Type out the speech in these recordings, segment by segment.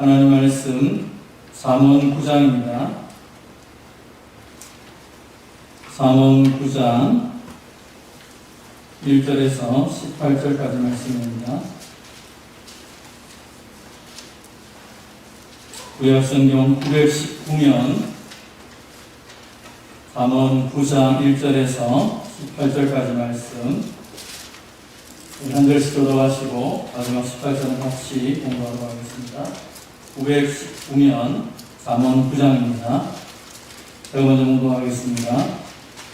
하나님 말씀 잠언 9장입니다. 잠언 9장 1절에서 18절까지 말씀입니다. 구약성경 919면 잠언 9장 1절에서 18절까지 말씀 한 절씩 교도하시고 마지막 18절은 같이 공부하도록 하겠습니다. 919면 잠언 9장입니다. 제가 먼저 공부하겠습니다.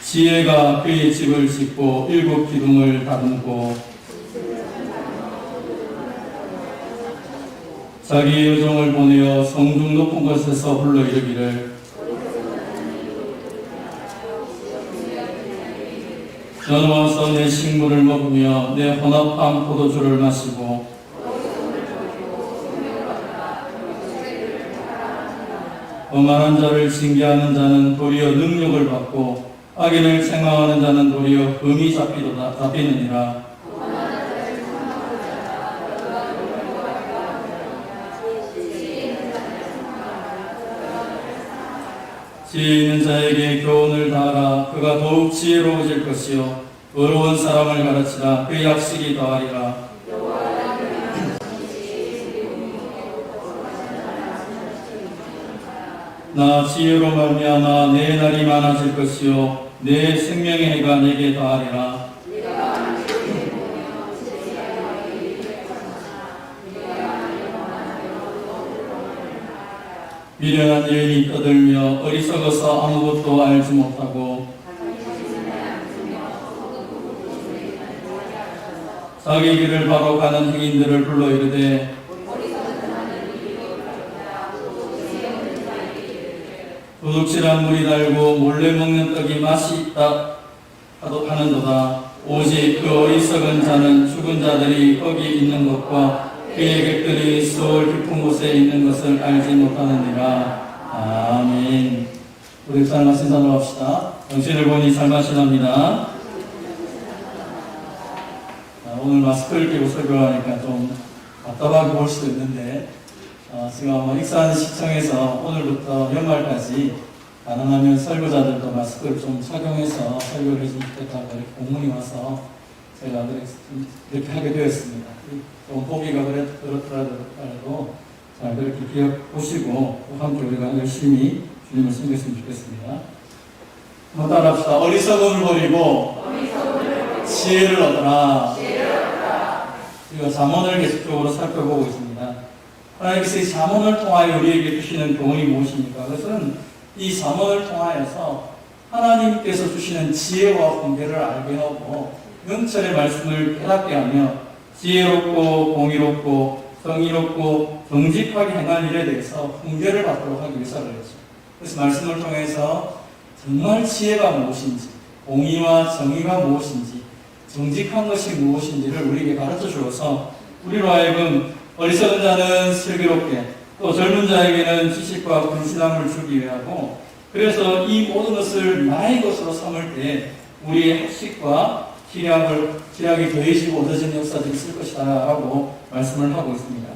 지혜가 그의 집을 짓고 일곱 기둥을 다듬고 자기 여종을 보내어 성중 높은 곳에서 불러 이르기를 너는 와서 내 식물을 먹으며 내 혼합한 포도주를 마시고 오만한 자를 징계하는 자는 도리어 능력을 받고 악인을 생망하는 자는 도리어 흠이 잡히도다 잡히느니라. 지혜 있는 자에게 교훈을 다하라. 그가 더욱 지혜로워질 것이요. 어려운 사람을 가르치라. 그 약식이 더하리라 나 지혜로 말미암아 내 날이 많아질 것이요. 내 생명의 해가 내게 더하리라. 미련한 여인이 떠들며 어리석어서 아무것도 알지 못하고 자기 길을 바로 가는 행인들을 불러 이르되 도둑질한 물이 달고 몰래 먹는 떡이 맛이 있다. 하도 하는도다. 오직 그 어리석은 자는 죽은 자들이 거기 있는 것과 그의 객들이 수월 깊은 곳에 있는 것을 알지 못하느니라. 아멘. 우리 삶을 신선으로 합시다. 당신을 보니 살맛이납니다. 오늘 마스크를 끼고 설교하니까 좀 답답하게 볼 수도 있는데 어, 지금 아마 익산 시청에서 오늘부터 연말까지 가능하면 설교자들도 마스크를 좀 착용해서 설교를 해주면 좋겠다고 이렇게 공문이 와서 제가 이렇게 하게 되었습니다. 좀 보기가 그렇, 그렇더라도 잘 그렇게 기억 보시고 함께 우리가 열심히 주님을 섬겼으면 좋겠습니다. 한번 따라 합시다. 어리석음을 버리고 지혜를 얻어라. 우리가 잠언을 계속적으로 살펴보고 있습니다. 하나님께서 이 잠언을 통하여 우리에게 주시는 교훈이 무엇입니까? 그것은 이 잠언을 통하여서 하나님께서 주시는 지혜와 공개를 알게 하고 영철의 말씀을 깨닫게 하며 지혜롭고 공의롭고 정의롭고 정직하게 행한 일에 대해서 공개를 받도록 하기 위해서 그랬죠. 그래서 말씀을 통해서 정말 지혜가 무엇인지 공의와 정의가 무엇인지 정직한 것이 무엇인지를 우리에게 가르쳐 주어서 우리로 하여금 어리석은 자는 슬기롭게 또 젊은 자에게는 지식과 근신함을 주기 위하고 그래서 이 모든 것을 나의 것으로 삼을 때 우리의 학식과 기량을 기량이 더해지고 얻어진 역사들이 있을 것이다 라고 말씀을 하고 있습니다.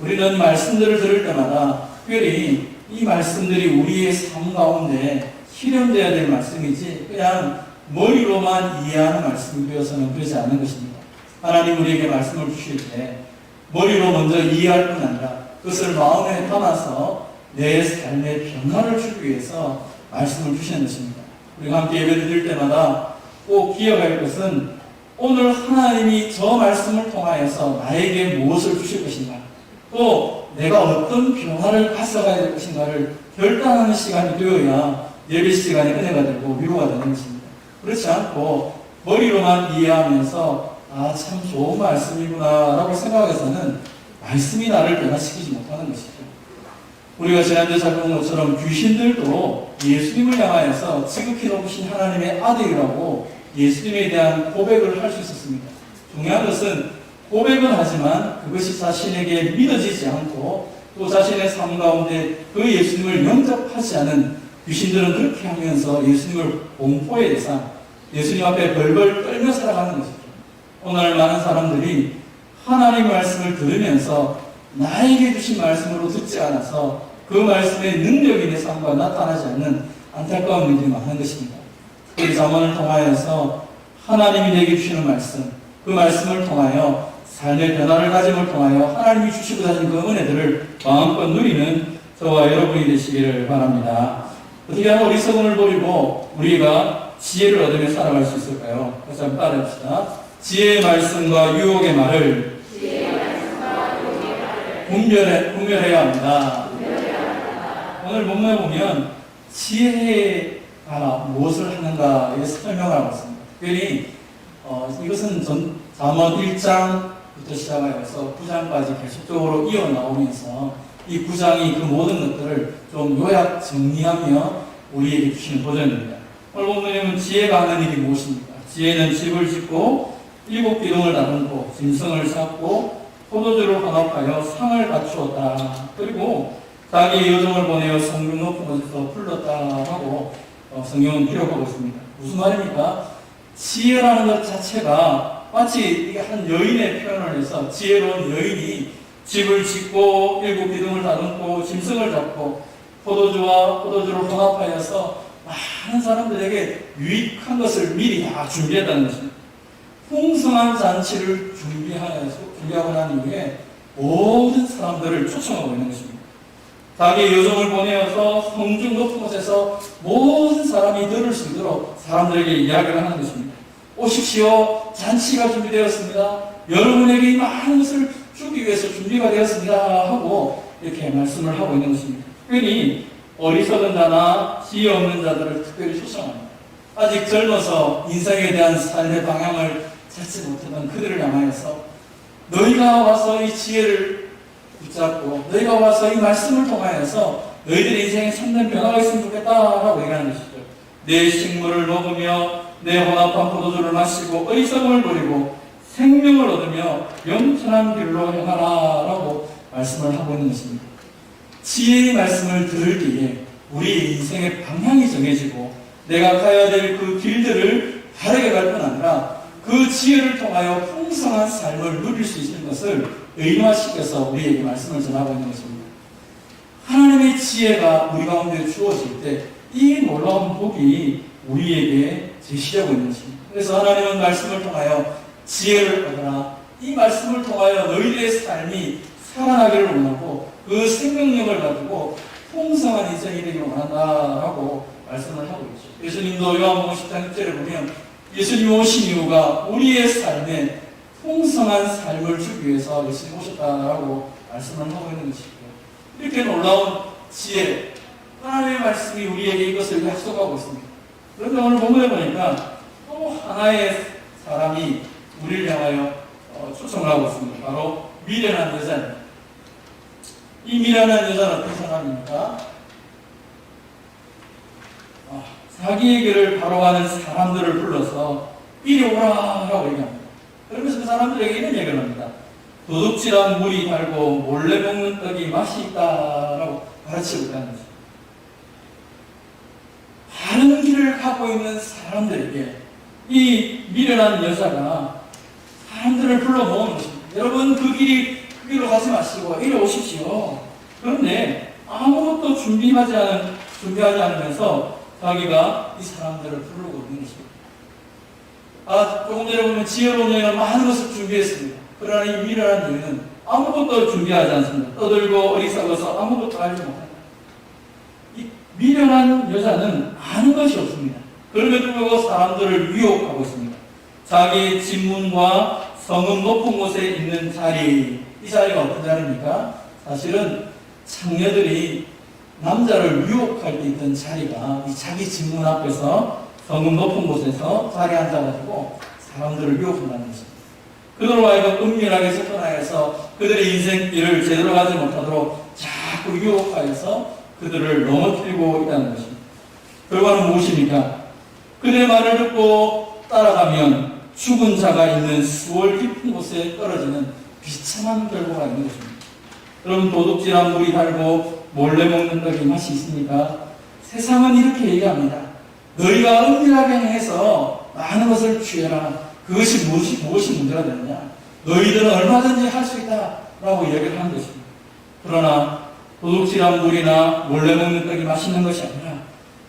우리는 말씀들을 들을 때마다 특별히 이 말씀들이 우리의 삶 가운데 실현되어야 될 말씀이지 그냥 머리로만 이해하는 말씀이 되어서는 그러지 않는 것입니다. 하나님 우리에게 말씀을 주실 때 머리로 먼저 이해할 뿐 아니라 그것을 마음에 담아서 내 삶의 변화를 주기 위해서 말씀을 주시는 것입니다. 우리가 함께 예배를 드릴 때마다 꼭 기억할 것은 오늘 하나님이 저 말씀을 통하여서 나에게 무엇을 주실 것인가 또 내가 어떤 변화를 가져가야 될 것인가를 결단하는 시간이 되어야 예배 시간에 은혜가 되고 위로가 되는 것입니다. 그렇지 않고 머리로만 이해하면서 아 참 좋은 말씀이구나 라고 생각해서는 말씀이 나를 변화시키지 못하는 것이죠. 우리가 지난주에 살펴본 것처럼 귀신들도 예수님을 향하여서 지극히 높으신 하나님의 아들이라고 예수님에 대한 고백을 할 수 있었습니다. 중요한 것은 고백은 하지만 그것이 자신에게 믿어지지 않고 또 자신의 삶 가운데 그 예수님을 영접하지 않은 귀신들은 그렇게 하면서 예수님을 공포의 대상, 예수님 앞에 벌벌 떨며 살아가는 것이죠. 오늘 많은 사람들이 하나님 말씀을 들으면서 나에게 주신 말씀으로 듣지 않아서 그 말씀의 능력이 내 삶과 나타나지 않는 안타까운 일이 많은 것입니다. 특히 자문을 통하여서 하나님이 내게 주시는 말씀, 그 말씀을 통하여 삶의 변화를 가짐을 통하여 하나님이 주시고자 하신 그 은혜들을 마음껏 누리는 저와 여러분이 되시기를 바랍니다. 어떻게 하면 어리석음을 버리고 우리가 지혜를 얻으며 살아갈 수 있을까요? 그래서 따라합시다. 지혜의 말씀과 유혹의 말을 분별해, 분별해야 합니다. 오늘 본문에 보면 지혜가 무엇을 하는가에 설명을 하고 있습니다. 특별히 어, 이것은 전, 잠언 1장부터 시작하여서 9장까지 계속적으로 이어 나오면서 이 9장이 그 모든 것들을 좀 요약 정리하며 우리에게 주시는 버전입니다. 오늘 본문에 지혜가 하는 일이 무엇입니까? 지혜는 집을 짓고 일곱 기둥을 다듬고 짐승을 쌓고 포도주를 혼합하여 상을 갖추었다. 그리고 자기의 여정을 보내어 성경 높은 곳에서 풀렀다 하고 어, 성경은 기록하고 있습니다. 무슨 말입니까? 지혜라는 것 자체가 마치 한 여인의 표현을 해서 지혜로운 여인이 집을 짓고 일곱 기둥을 다듬고 짐승을 잡고 포도주와 포도주를 혼합하여서 많은 사람들에게 유익한 것을 미리 다 준비했다는 것입니다. 풍성한 잔치를 준비하여서 준비하고 난 이후에 모든 사람들을 초청하고 있는 것입니다. 자기의 여정을 보내어서 성중 높은 곳에서 모든 사람이 들을 수 있도록 사람들에게 이야기를 하는 것입니다. 오십시오. 잔치가 준비되었습니다. 여러분에게 이 많은 것을 주기 위해서 준비가 되었습니다. 하고 이렇게 말씀을 하고 있는 것입니다. 특별히 어리석은 자나 지혜 없는 자들을 특별히 초청합니다. 아직 젊어서 인생에 대한 삶의 방향을 찾지 못하던 그들을 향하여서 너희가 와서 이 지혜를 붙잡고 너희가 와서 이 말씀을 통하여서 너희들의 인생에 참된 변화가 있으면 좋겠다라고 얘기하는 것이죠. 내 식물을 먹으며 내 혼합한 포도주를 마시고 어리석음을 버리고 생명을 얻으며 영천한 길로 행하라라고 말씀을 하고 있는 것입니다. 지혜의 말씀을 들을 때에 우리의 인생의 방향이 정해지고 내가 가야 될 그 길들을 바르게 갈 뿐 아니라 그 지혜를 통하여 풍성한 삶을 누릴 수 있는 것을 의무화시켜서 우리에게 말씀을 전하고 있는 것입니다. 하나님의 지혜가 우리 가운데 주어질 때 이 놀라운 복이 우리에게 제시되고 있는 것입니다. 그래서 하나님은 말씀을 통하여 지혜를 얻어라. 이 말씀을 통하여 너희들의 삶이 살아나기를 원하고 그 생명력을 가지고 풍성한 인생이 되기를 원한다라고 말씀을 하고 있죠. 예수님도 요한복음 10장 1절에 보면 예수님 오신 이유가 우리의 삶에 풍성한 삶을 주기 위해서 예수님 오셨다라고 말씀을 하고 있는 것이고 이렇게 놀라운 지혜 하나님의 말씀이 우리에게 이것을 약속하고 있습니다. 그런데 오늘 본문에 보니까 또 하나의 사람이 우리를 향하여 어, 초청을 하고 있습니다. 바로 미련한 여자입니다. 이 미련한 여자는 어떤 사람입니까? 아, 자기에게를 바로 가는 사람들을 불러서 이리 오라라고 얘기합니다. 그러면서 그 사람들에게 이런 얘기를 합니다. 도둑질한 물이 달고 몰래 먹는 떡이 맛이 있다라고 가르치고 있다는 거죠. 바른 길을 가고 있는 사람들에게 이 미련한 여자가 사람들을 불러 모으는 것입니다. 여러분 그 길이 그 길로 가지 마시고 이리 오십시오. 그런데 아무것도 준비하지 않은 준비하지 않으면서 자기가 이 사람들을 부르고 있는 것입니다. 아 조금 전에 보면 지혜로운 여인은 많은 것을 준비했습니다. 그러나 이 미련한 여인은 아무것도 준비하지 않습니다. 떠들고 어리석어서 아무것도 알지 못합니다. 이 미련한 여자는 아는 것이 없습니다. 그럼에도 불구하고 사람들을 유혹하고 있습니다. 자기 집문과 성읍 높은 곳에 있는 자리, 이 자리가 어떤 자리입니까? 사실은 창녀들이 남자를 유혹할 때 있던 자리가 이 자기 집문 앞에서 성읍 높은 곳에서 자리에 앉아가지고 사람들을 유혹한다는 것입니다. 그들로 하여금 은밀하게 접근하여서 그들의 인생길을 제대로 가지 못하도록 자꾸 유혹하여서 그들을 넘어뜨리고 있다는 것입니다. 결과는 무엇입니까? 그들의 말을 듣고 따라가면 죽은 자가 있는 수월 깊은 곳에 떨어지는 비참한 결과가 있는 것입니다. 여러분 도둑질한 물이 달고 몰래 먹는 떡이 맛이 있습니까? 세상은 이렇게 얘기합니다. 너희가 은밀하게 행해서 많은 것을 취해라. 그것이 무엇이, 무엇이 문제가 되느냐? 너희들은 얼마든지 할 수 있다. 라고 이야기를 하는 것입니다. 그러나 도둑질한 물이나 몰래 먹는 떡이 맛있는 것이 아니라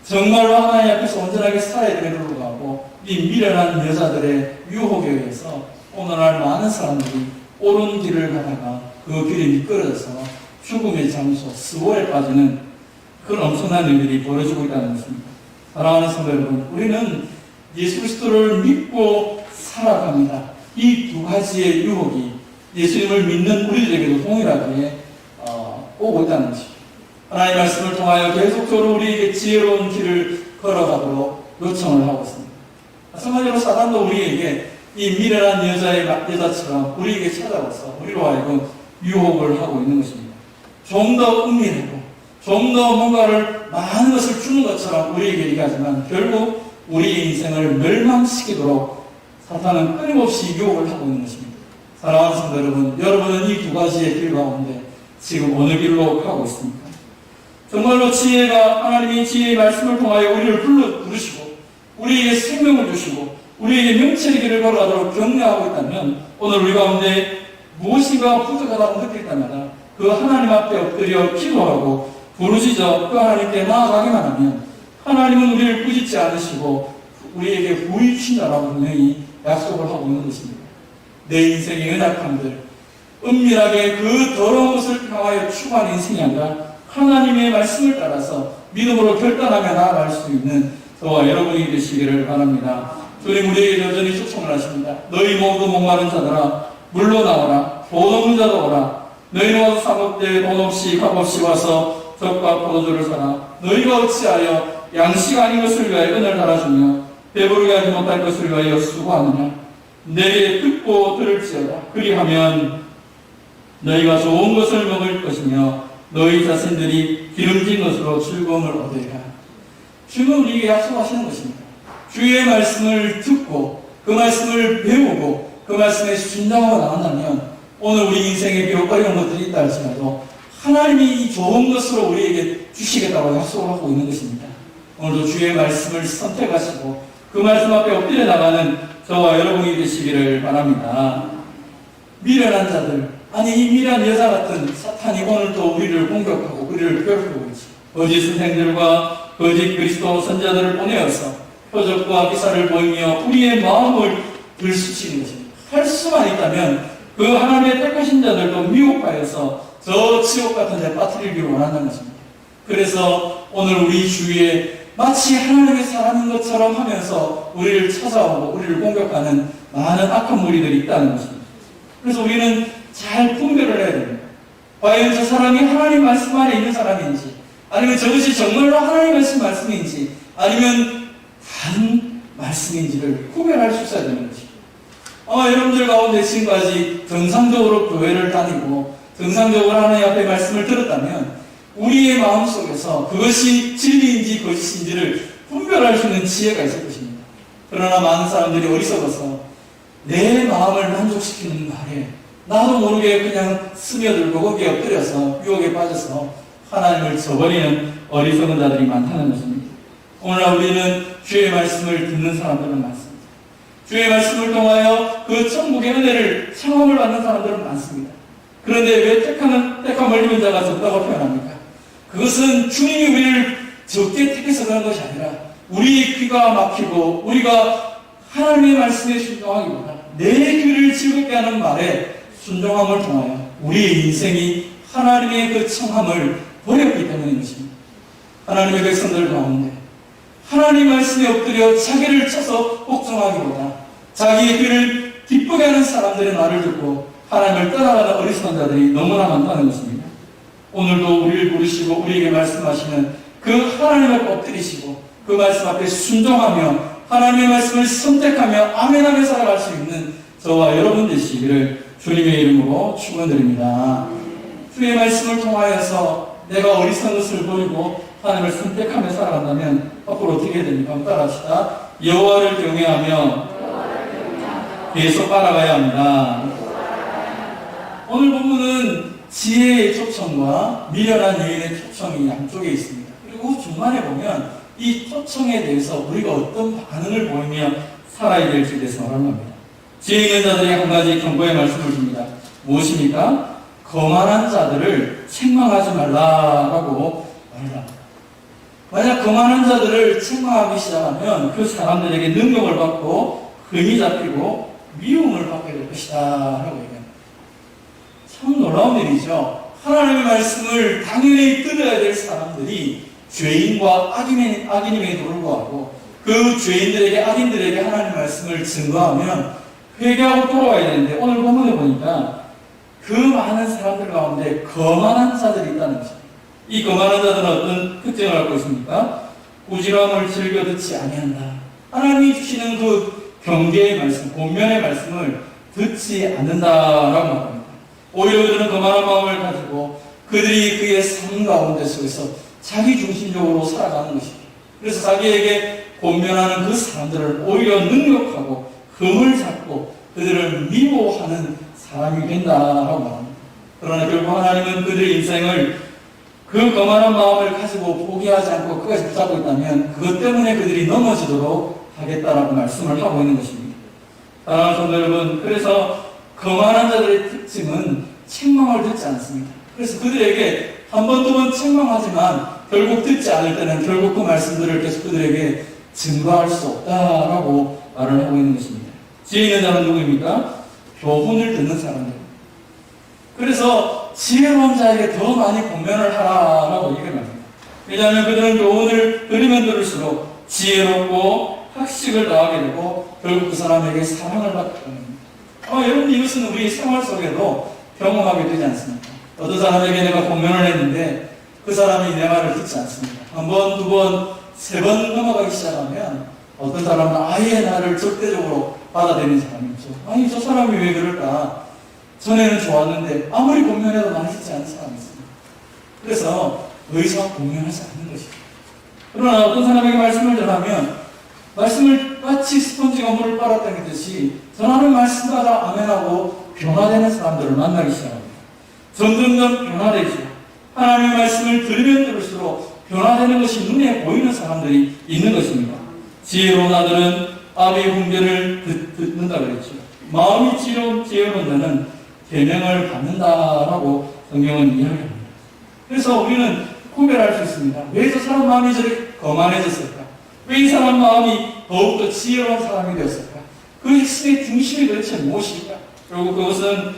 정말로 하나님 앞에서 온전하게 살아야 됨에 불구하고 이 미련한 여자들의 유혹에 의해서 오늘날 많은 사람들이 옳은 길을 가다가 그 길이 미끄러져서 죽음의 장소, 스월에 빠지는 그런 엄청난 일들이 벌어지고 있다는 것입니다. 사랑하는 성도 여러분, 우리는 예수 그리스도를 믿고 살아갑니다. 이 두 가지의 유혹이 예수님을 믿는 우리들에게도 동일하게 어, 오고 있다는 것입니다. 하나님의 말씀을 통하여 계속적으로 우리에게 지혜로운 길을 걸어가도록 요청을 하고 있습니다. 마찬가지로 사단도 우리에게 이 미련한 여자의 여자처럼 우리에게 찾아와서 우리로 하여금 유혹을 하고 있는 것입니다. 좀 더 은밀하고 좀 더 뭔가를 많은 것을 주는 것처럼 우리에게 얘기하지만 결국 우리의 인생을 멸망시키도록 사탄은 끊임없이 유혹을 하고 있는 것입니다. 사랑하는 성도 여러분, 여러분은 이 두 가지의 길 가운데 지금 어느 길로 가고 있습니까? 정말로 지혜가 하나님의 지혜의 말씀을 통하여 우리를 불러 부르시고 우리에게 생명을 주시고 우리에게 명철의 길을 걸어가도록 격려하고 있다면 오늘 우리 가운데 무엇인가 부족하다고 느낄 때마다 그 하나님 앞에 엎드려 기도하고 부르짖어 그 하나님께 나아가기만 하면 하나님은 우리를 꾸짖지 않으시고 우리에게 부이 주신다라고 분명히 약속을 하고 있는 것입니다. 내 인생의 연약함들 은밀하게 그 더러운 것을 향하여 추구하는 인생이 아니라 하나님의 말씀을 따라서 믿음으로 결단하며 나아갈 수 있는 저와 여러분이 되시기를 바랍니다. 주님 우리에게 여전히 초청을 하십니다. 너희 모두 목마른 자들아 물로 나오라 돈 없는 자도 오라 너희 모두 사먹되 돈 없이 값 없이 와서 적과 포도주를 사라 너희가 어찌하여 양식 아닌 것을 위하여 은을 달아주며 배부르게 하지 못할 것을 위하여 수고하느냐 내게 듣고 들을지어다 그리하면 너희가 좋은 것을 먹을 것이며 너희 자신들이 기름진 것으로 즐거움을 얻으리라. 주는 우리에게 약속하시는 것입니다. 주의 말씀을 듣고 그 말씀을 배우고 그 말씀에 순종하고 나간다면 오늘 우리 인생에 비록 어려운 것들이 있다 할지라도 하나님이 이 좋은 것으로 우리에게 주시겠다고 약속을 하고 있는 것입니다. 오늘도 주의 말씀을 선택하시고 그 말씀 앞에 엎드려 나가는 저와 여러분이 되시기를 바랍니다. 미련한 자들, 아니 이 미련한 여자 같은 사탄이 오늘도 우리를 공격하고 우리를 괴롭히고 있지. 거짓 선생들과 거짓 그리스도 선자들을 보내어서 표적과 기사를 보이며 우리의 마음을 들쑤시는 것입니다. 할 수만 있다면 그 하나님의 택하신 자들도 미혹하여서 저 지옥 같은 데 빠뜨리기를 원하는 것입니다. 그래서 오늘 우리 주위에 마치 하나님의 사람인 것처럼 하면서 우리를 찾아오고 우리를 공격하는 많은 악한 무리들이 있다는 것입니다. 그래서 우리는 잘 분별을 해야 됩니다. 과연 저 사람이 하나님 말씀 안에 있는 사람인지, 아니면 저것이 정말로 하나님 말씀 말씀인지, 아니면 다른 말씀인지를 구별할 수 있어야 것입니다. 아마 여러분들 가운데 지금까지 정상적으로 교회를 다니고, 정상적으로 하나님 앞에 말씀을 들었다면, 우리의 마음 속에서 그것이 진리인지 거짓인지를 분별할 수 있는 지혜가 있을 것입니다. 그러나 많은 사람들이 어리석어서 내 마음을 만족시키는 말에 나도 모르게 그냥 스며들고 거기에 엎드려서 유혹에 빠져서 하나님을 저버리는 어리석은 자들이 많다는 것입니다. 오늘날 우리는 주의 말씀을 듣는 사람들은 많습니다. 주의 말씀을 통하여 그 천국의 은혜를 청함을 받는 사람들은 많습니다. 그런데 왜 택하는, 택함 올리는 자가 적다고 표현합니까? 그것은 주님이 우리를 적게 택해서 그런 것이 아니라 우리의 귀가 막히고 우리가 하나님의 말씀에 순종하기보다 내 귀를 즐겁게 하는 말에 순종함을 통하여 우리의 인생이 하나님의 그 청함을 버렸기 때문인 것입니다. 하나님의 백성들 가운데 하나님 말씀에 엎드려 자기를 쳐서 복종하기보다 자기의 귀를 기쁘게 하는 사람들의 말을 듣고 하나님을 떠나가는 어리석은 자들이 너무나 많다는 것입니다. 오늘도 우리를 부르시고 우리에게 말씀하시는 그 하나님을 엎드리시고 그 말씀 앞에 순종하며 하나님의 말씀을 선택하며 아멘하며 살아갈 수 있는 저와 여러분 되시기를 주님의 이름으로 축원드립니다. 주의 말씀을 통하여서 내가 어리석은 것을 버리고 하나님을 선택하며 살아간다면 앞으로 어떻게 됩니까? 따라합시다. 여호와를 경외하며 계속 따라가야 합니다. 오늘 본문은 지혜의 초청과 미련한 여인의 초청이 양쪽에 있습니다. 그리고 중간에 보면 이 초청에 대해서 우리가 어떤 반응을 보이며 살아야 될지에 대해서 말합니다. 지혜 있는 자들이 한 가지 경고의 말씀을 줍니다. 무엇입니까? 거만한 자들을 책망하지 말라라고 말합니다. 만약 거만한 자들을 책망하기 시작하면 그 사람들에게 능력을 받고 흔히 잡히고 미움을 받게 될 것이다 라고 얘기합니다. 참 놀라운 일이죠. 하나님의 말씀을 당연히 들어야 될 사람들이 죄인과 악인임에도 불구하고 그 죄인들에게 악인들에게 하나님의 말씀을 증거하면 회개하고 돌아와야 되는데 오늘 본문에 보니까 그 많은 사람들 가운데 거만한 자들이 있다는 것입니다. 이 거만한 자들은 어떤 특징을 갖고 있습니까? 꾸지람을 즐겨 듣지 아니한다. 하나님이 주시는 그 경계의 말씀, 본면의 말씀을 듣지 않는다라고 말합니다. 오히려 그들은 거만한 마음을 가지고 그들이 그의 삶 가운데 속에서 자기 중심적으로 살아가는 것입니다. 그래서 자기에게 본면하는 그 사람들을 오히려 능력하고 흠을 잡고 그들을 미워하는 사람이 된다라고 말합니다. 그러나 결국 하나님은 그들의 인생을 그 거만한 마음을 가지고 포기하지 않고 끝까지 붙잡고 있다면 그것 때문에 그들이 넘어지도록 하겠다라고 말씀을 하고 있는 것입니다. 사랑하는 성도 여러분, 그래서 거만한 자들의 특징은 책망을 듣지 않습니다. 그래서 그들에게 한 번, 두 번 책망하지만 결국 듣지 않을 때는 결국 그 말씀들을 계속 그들에게 증거할 수 없다라고 말을 하고 있는 것입니다. 지혜 있는 자는 누구입니까? 교훈을 듣는 사람들. 그래서 지혜로운 자에게 더 많이 공면을 하라라고 얘기를 합니다. 왜냐하면 그들은 교훈을 들으면 들을수록 지혜롭고 학식을 더하게 되고 결국 그 사람에게 사랑을 받게. 아, 여러분 이것은 우리 생활 속에도 경험하게 되지 않습니까? 어떤 사람에게 내가 공면을 했는데 그 사람이 내 말을 듣지 않습니다. 한 번, 두 번, 세 번 넘어가기 시작하면 어떤 사람은 아예 나를 적대적으로 받아들이는 사람이 있죠. 아니 저 사람이 왜 그럴까? 전에는 좋았는데 아무리 공면해도 많이 듣지 않는 사람이 있습니다. 그래서 더 이상 공면하지 않는 것이죠. 그러나 어떤 사람에게 말씀을 전하면 말씀을 마치 스펀지가 물을 빨아당기듯이 전하는 말씀마다 아멘하고 변화되는 사람들을 만나기 시작합니다. 점점점 변화되죠. 하나님의 말씀을 들으면 들을수록 변화되는 것이 눈에 보이는 사람들이 있는 것입니다. 지혜로운 아들은 아비의 훈계를 듣, 듣는다 그랬죠. 마음이 지혜로운, 지혜로운 자는 계명을 받는다라고 성경은 이야기합니다. 그래서 우리는 구별할 수 있습니다. 왜 저 사람 마음이 저렇게 거만해졌을까? 왜이 사람 마음이 더욱더 지혜로운 사람이 되었을까? 그 핵심의 중심이 도대체 무엇일까? 결국 그것은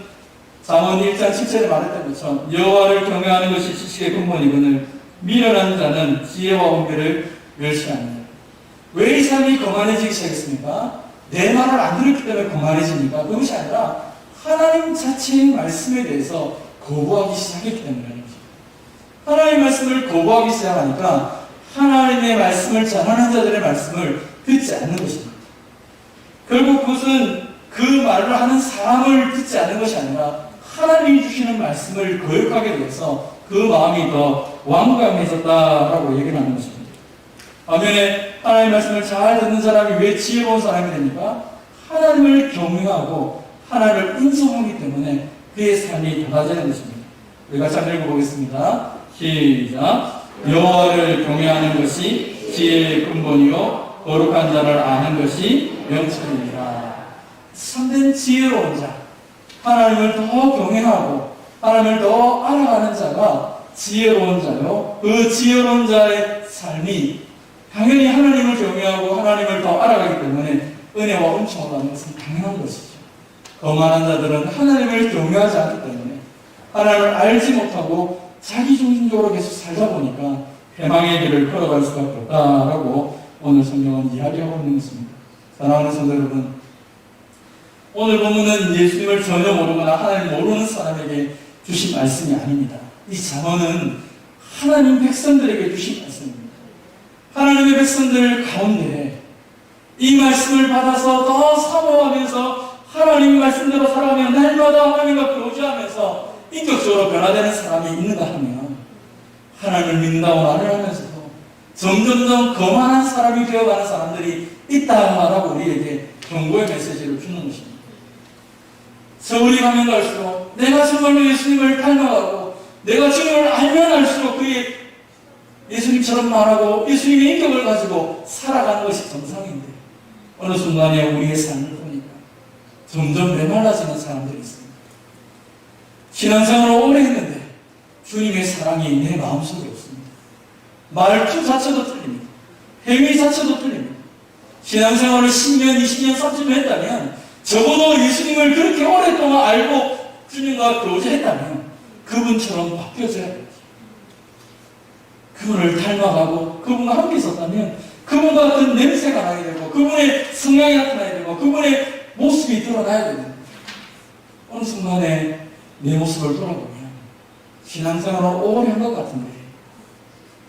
잠언 1장 7절에 말했던 것처럼 여호와를 경외하는 것이 지식의 근본이거늘 미련한 자는 지혜와 훈계를 멸시합니다. 왜 이 사람이 거만해지기 시작했습니까? 내 말을 안 들었기 때문에 거만해집니까? 그것이 아니라 하나님 자체의 말씀에 대해서 거부하기 시작했기 것입니다. 하나님의 말씀을 거부하기 시작하니까 하나님의 말씀을 전하는 자들의 말씀을 듣지 않는 것입니다. 결국 그것은 그 말을 하는 사람을 듣지 않는 것이 아니라 하나님이 주시는 말씀을 거역하게 돼서 그 마음이 더 완강해졌다라고 얘기를 하는 것입니다. 반면에 하나님의 말씀을 잘 듣는 사람이 왜 지혜로운 사람이 됩니까? 하나님을 경외하고 하나님을 인정하기 때문에 그의 삶이 달라지는 것입니다. 우리 같이 한번 읽어보겠습니다. 시작. 여호와를 경외하는 것이 지혜의 근본이요 거룩한 자를 아는 것이 명철입니다. 참된 지혜로운 자, 하나님을 더 경외하고 하나님을 더 알아가는 자가 지혜로운 자요. 그 지혜로운 자의 삶이 당연히 하나님을 경외하고 하나님을 더 알아가기 때문에 은혜와 은총을 받는 것은 당연한 것이죠. 거만한 자들은 하나님을 경외하지 않기 때문에 하나님을 알지 못하고 자기 중심적으로 계속 살다 보니까 해망의 길을 걸어갈 수밖에 없다라고 오늘 성경은 이야기하고 있는 것입니다. 사랑하는 성도 여러분, 오늘 본문은 예수님을 전혀 모르거나 하나님 모르는 사람에게 주신 말씀이 아닙니다. 이 잠언은 하나님 백성들에게 주신 말씀입니다. 하나님의 백성들 가운데 이 말씀을 받아서 더 사모하면서 하나님 말씀대로 살아가며 날마다 하나님과 교제하면서 인격적으로 변화되는 사람이 있는가 하면 하나님을 믿는다고 말을 하면서도 점점점 거만한 사람이 되어가는 사람들이 있다라고 우리에게 경고의 메시지를 주는 것입니다. 세월이 가면 갈수록 내가 정말로 예수님을 닮아가고 내가 주님을 알면 알수록 그의 예수님처럼 말하고 예수님의 인격을 가지고 살아가는 것이 정상인데 어느 순간에 우리의 삶을 보니까 점점 메말라지는 사람들이 있습니다. 신앙생활을 오래 했는데 주님의 사랑이 내 마음속에 없습니다. 말투 자체도 틀립니다. 행위 자체도 틀립니다. 신앙생활을 10년, 20년, 30년 했다면 적어도 예수님을 그렇게 오랫동안 알고 주님과 교제했다면 그분처럼 바뀌어져야 돼요. 그분을 닮아가고 그분과 함께 있었다면 그분과 같은 냄새가 나게 되고 그분의 성향이 나타나야 되고 그분의 모습이 드러나야 됩니다. 어느 순간에 내 모습을 돌아보면 신앙생활을 오래 한 것 같은데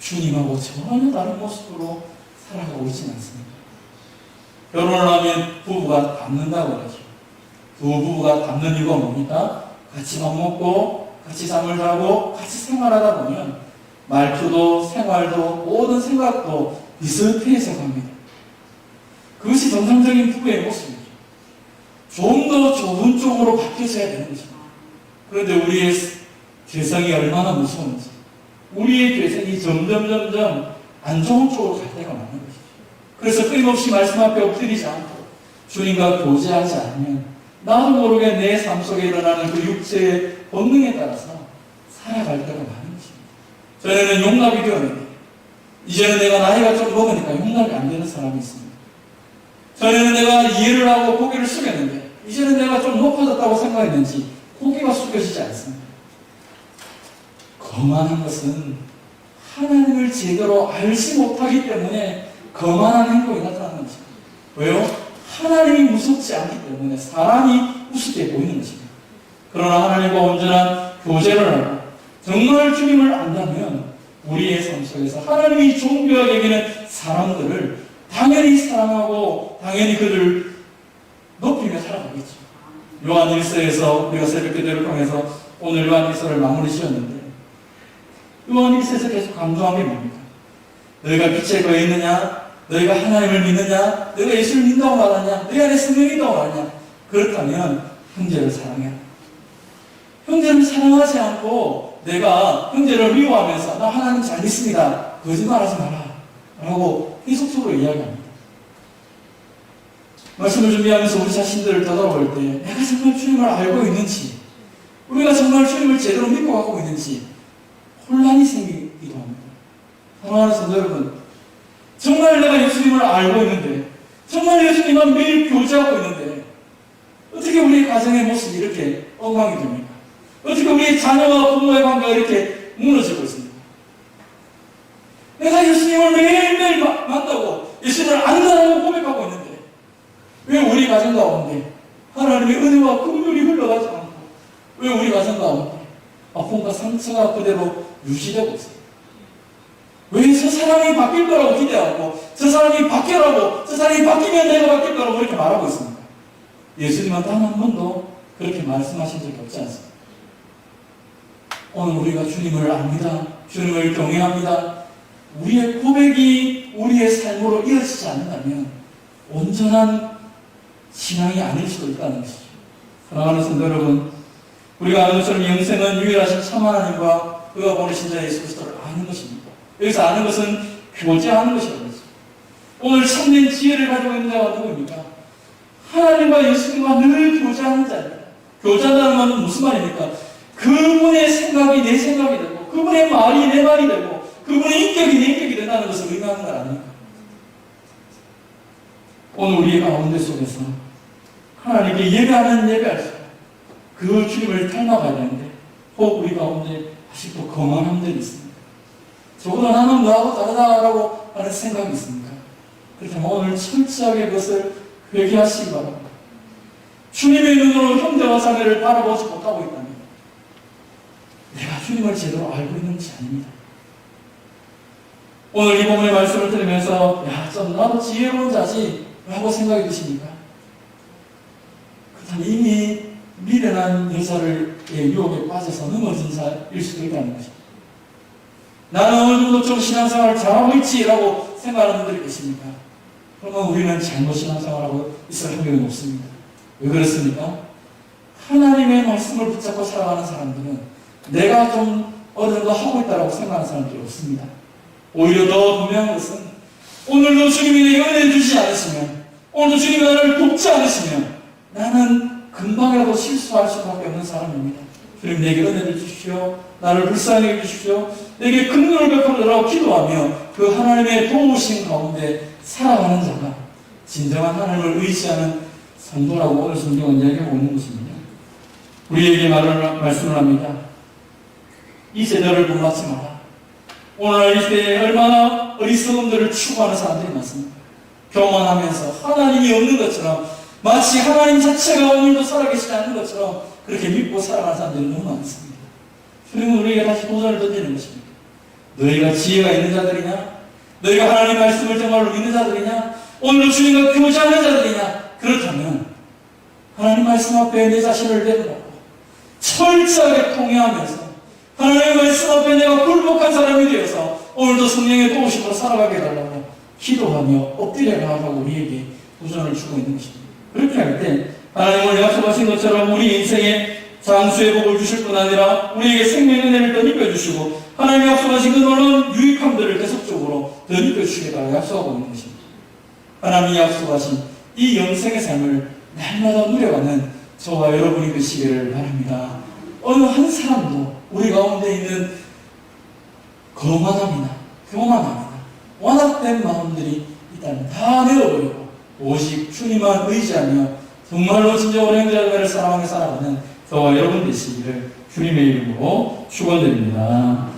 주님하고 전혀 다른 모습으로 살아가고 있지는 않습니다. 결혼을 하면 부부가 닮는다고 그러죠. 두 부부가 닮는 이유가 뭡니까? 같이 밥 먹고 같이 잠을 자고 같이 생활하다 보면 말투도 생활도 모든 생각도 비슷해져 갑니다. 그것이 정상적인 부부의 모습이죠. 좀 더 좋은 쪽으로 바뀌어져야 되는 거죠. 그런데 우리의 죄성이 얼마나 무서운지, 우리의 죄성이 점점 점점 안 좋은 쪽으로 갈 때가 많은 것이죠. 그래서 끊임없이 말씀 앞에 엎드리지 않고 주님과 교제하지 않으면 나도 모르게 내 삶 속에 일어나는 그 육체의 본능에 따라서 살아갈 때가 많은 것입니다. 전에는 용납이 되었는데 이제는 내가 나이가 좀 먹으니까 용납이 안 되는 사람이 있습니다. 전에는 내가 이해를 하고 고개를 숙였는데 이제는 내가 좀 높아졌다고 생각했는지 고개가 숙여지지 않습니다. 거만한 것은 하나님을 제대로 알지 못하기 때문에 거만한 행동이 나타나는 것입니다. 왜요? 하나님이 무섭지 않기 때문에 사람이 우습게 보이는 것입니다. 그러나 하나님과 온전한 교제를 정말 주님을 안다면 우리의 삶 속에서 하나님이 존귀하게 여기는 사람들을 당연히 사랑하고 당연히 그들을 높이며 살아가겠죠. 요한 1서에서 우리가 새벽 기도를 통해서 오늘 요한 1서를 마무리 지었는데 요한 1서에서 계속 강조한 게 뭡니까? 너희가 빛에 거해 있느냐? 너희가 하나님을 믿느냐? 너희가 예수를 믿는다고 말하냐? 너희 안에 성령이 있다고 말하냐? 그렇다면 형제를 사랑해라. 형제를 사랑하지 않고 내가 형제를 미워하면서 나 하나님 잘 믿습니다. 거짓말하지 마라. 라고 계속적으로 이야기합니다. 말씀을 준비하면서 우리 자신들을 떠돌아볼 때 내가 정말 주님을 알고 있는지 우리가 정말 주님을 제대로 믿고 가고 있는지 혼란이 생기기도 합니다. 사랑하는 성도 여러분 정말 내가 예수님을 알고 있는데 정말 예수님과 매일 교제하고 있는데 어떻게 우리 가정의 모습이 이렇게 엉망이 됩니까? 어떻게 우리 자녀와 부모의 관계가 이렇게 무너지고 있습니까? 내가 예수님을 매일매일 마- 만나고 예수님을 있는데 왜 우리 가정 가운데 하나님의 은혜와 긍휼이 흘러가지 않고 왜 우리 가정 가운데 아픔과 상처가 그대로 유지되고 있어요? 왜 저 사람이 바뀔 거라고 기대하고 저 사람이 바뀌라고 저 사람이 바뀌면 내가 바뀔 거라고 이렇게 말하고 있습니다. 예수님은 단 한 번도 그렇게 말씀하신 적이 없지 않습니다. 오늘 우리가 주님을 압니다. 주님을 경외합니다. 우리의 고백이 우리의 삶으로 이어지지 않는다면 온전한 신앙이 아닐 수도 있다는 것이죠. 사랑하는 성도 여러분, 우리가 아는 것처럼 영생은 유일하신 참 하나님과 그가 보내신 자 예수 그리스도를 아는 것입니다. 여기서 아는 것은 교제하는 것이라는 거죠. 오늘 참된 지혜를 가지고 있는 자가 누구입니까? 하나님과 예수님과 늘 교제하는 자입니다. 교제한다는 말은 무슨 말입니까? 그분의 생각이 내 생각이 되고, 그분의 말이 내 말이 되고, 그분의 인격이 내 인격이 된다는 것을 의미하는 것 아닙니까? 오늘 우리의 가운데 속에서 하나님께 예배하는 수, 그 주님을 닮아가야 되는데, 혹 우리 가운데 아직도 거만 함들이 있습니다. 적어도 나는 뭐하고 다르다라고 하는 생각이 있습니까? 그렇다면 오늘 철저하게 그것을 회개하시기 바랍니다. 주님의 눈으로 형제와 자매를 바라보지 못하고 있다면 내가 주님을 제대로 알고 있는지 아닙니다. 오늘 이 본문의 말씀을 들으면서 야, 좀 나도 지혜로운 자지 라고 생각이 드십니까? 그렇다면 이미 미련한 여자를 유혹에 빠져서 넘어진 자일 수도 있다는 것입니다. 나는 어느 정도 좀 신앙생활을 잘하고 있지라고 생각하는 분들이 계십니까? 그러면 우리는 잘못 신앙생활하고 있을 확률이 높습니다. 왜 그렇습니까? 하나님의 말씀을 붙잡고 살아가는 사람들은 내가 좀 어느 정도 하고 있다고 생각하는 사람들이 없습니다. 오히려 더 분명한 것은 오늘도 주님이 내게 은혜 주지 않으시면 오늘도 주님이 나를 돕지 않으시면 나는 금방이라도 실수할 수밖에 없는 사람입니다. 주님 내게 은혜를 주십시오. 나를 불쌍히 해주십시오. 내게 긍휼을 베풀어 달라고 기도하며 그 하나님의 도우신 가운데 살아가는 자가 진정한 하나님을 의지하는 성도라고 오늘 성경은 이야기하고 있는 것입니다. 우리에게 말을, 말씀을 합니다. 이 세대를 본받지 마라. 오늘날 이 시대에 얼마나 어리석음들을 추구하는 사람들이 많습니다. 교만하면서 하나님이 없는 것처럼 마치 하나님 자체가 오늘도 살아계시지 않는 것처럼 그렇게 믿고 살아가는 사람들이 너무 많습니다. 주님은 우리에게 다시 도전을 던지는 것입니다. 너희가 지혜가 있는 자들이냐? 너희가 하나님 말씀을 정말로 믿는 자들이냐? 오늘도 주님과 교제하는 자들이냐? 그렇다면 하나님 말씀 앞에 내 자신을 내놓고 철저하게 통회하면서 하나님의 말씀 앞에 내가 굴복한 사람이 되어서 오늘도 성령의 도우심으로 살아가게 해달라고 기도하며 엎드려 나아가고 우리에게 도전을 주고 있는 것입니다. 그렇게 할 때 하나님을 약속하신 것처럼 우리 인생에 장수의 복을 주실 뿐 아니라 우리에게 생명의 은혜를 더 입혀 주시고 하나님이 약속하신 그 놀라운 유익함들을 계속적으로 더 입혀 주시겠다고 약속하고 있는 것입니다. 하나님이 약속하신 이 영생의 삶을 날마다 누려가는 저와 여러분이 되시기를 바랍니다. 어느 한 사람도 우리 가운데 있는 거만함이나 교만함이나 완악된 마음들이 있다면 다 내어버리고 오직 주님만 의지하며 정말로 진정으로 행자를 사랑하며 살아가는 저와 여러분 되시기를 주님의 이름으로 축원드립니다.